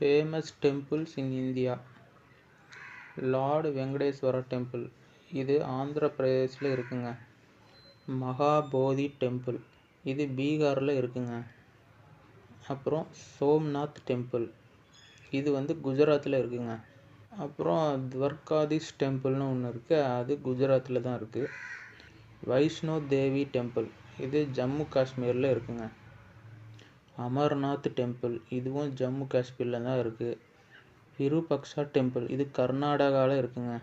Famous temples in India lord Venkateswara temple இது ஆந்திர பிரதேசில் இருக்குங்க. மகாபோதி டெம்பிள் இது பீகாரில் இருக்குங்க. அப்புறம் சோம்நாத் டெம்பிள் இது வந்து குஜராத்தில் இருக்குங்க. அப்புறம் துவர்காதீஷ் டெம்பிள்னு ஒன்று இருக்குது அது குஜராத்தில் தான் இருக்குது வைஷ்ணோ தேவி டெம்பிள் இது ஜம்மு காஷ்மீரில் இருக்குங்க. அமர்நாத் டெம்பிள். இதுவும் ஜம்மு காஷ்மீரில் தான் இருக்குது விருபக்ஷா டெம்பிள். இது கர்நாடகாவில் இருக்குங்க.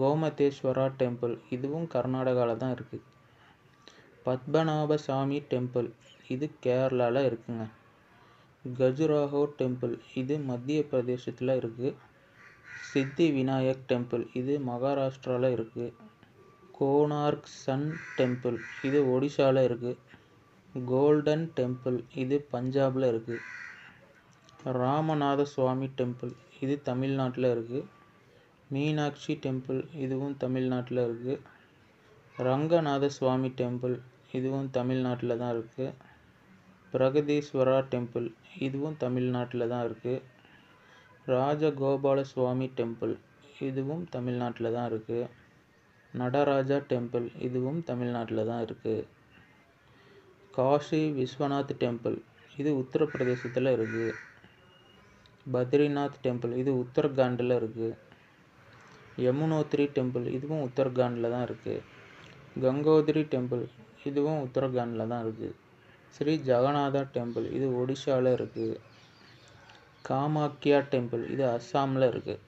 கோமதேஸ்வரா டெம்பிள். இதுவும் கர்நாடகாவில் தான் இருக்குது பத்மநாப சாமி டெம்பிள். இது கேரளாவில் இருக்குங்க. கஜுராஹோ டெம்பிள். இது மத்திய பிரதேசத்தில் இருக்குது சித்தி விநாயக் டெம்பிள். இது மகாராஷ்டிராவில் இருக்குது கோனார்க் சன் டெம்பிள். இது ஒடிஷாவில் இருக்குது கோல்டன் டெம்பிள் இது பஞ்சாபில் இருக்குது ராமநாத சுவாமி டெம்பிள் இது தமிழ்நாட்டில் இருக்குது மீனாட்சி டெம்பிள் இதுவும் தமிழ்நாட்டில் இருக்குது ரங்கநாத சுவாமி டெம்பிள் இதுவும் தமிழ்நாட்டில் தான் இருக்குது பிரகதீஸ்வரா டெம்பிள் இதுவும் தமிழ்நாட்டில் தான் இருக்குது ராஜகோபால சுவாமி டெம்பிள் இதுவும் தமிழ்நாட்டில் தான் இருக்குது நடராஜா டெம்பிள் இதுவும் தமிழ்நாட்டில் தான் இருக்குது காஷி விஸ்வநாத் டெம்பிள். இது உத்தரப்பிரதேசத்தில் இருக்குது பத்ரிநாத் டெம்பிள். இது உத்தரகாண்டில் இருக்குது யமுனோத்ரி டெம்பிள். இதுவும் உத்தரகாண்டில் தான் இருக்குது கங்கோத்ரி டெம்பிள். இதுவும் உத்தரகாண்டில் தான் இருக்குது ஸ்ரீ ஜெகநாதா டெம்பிள். இது ஒடிஷாவில் இருக்குது காமாக்கியா டெம்பிள். இது அஸ்ஸாமில் இருக்குது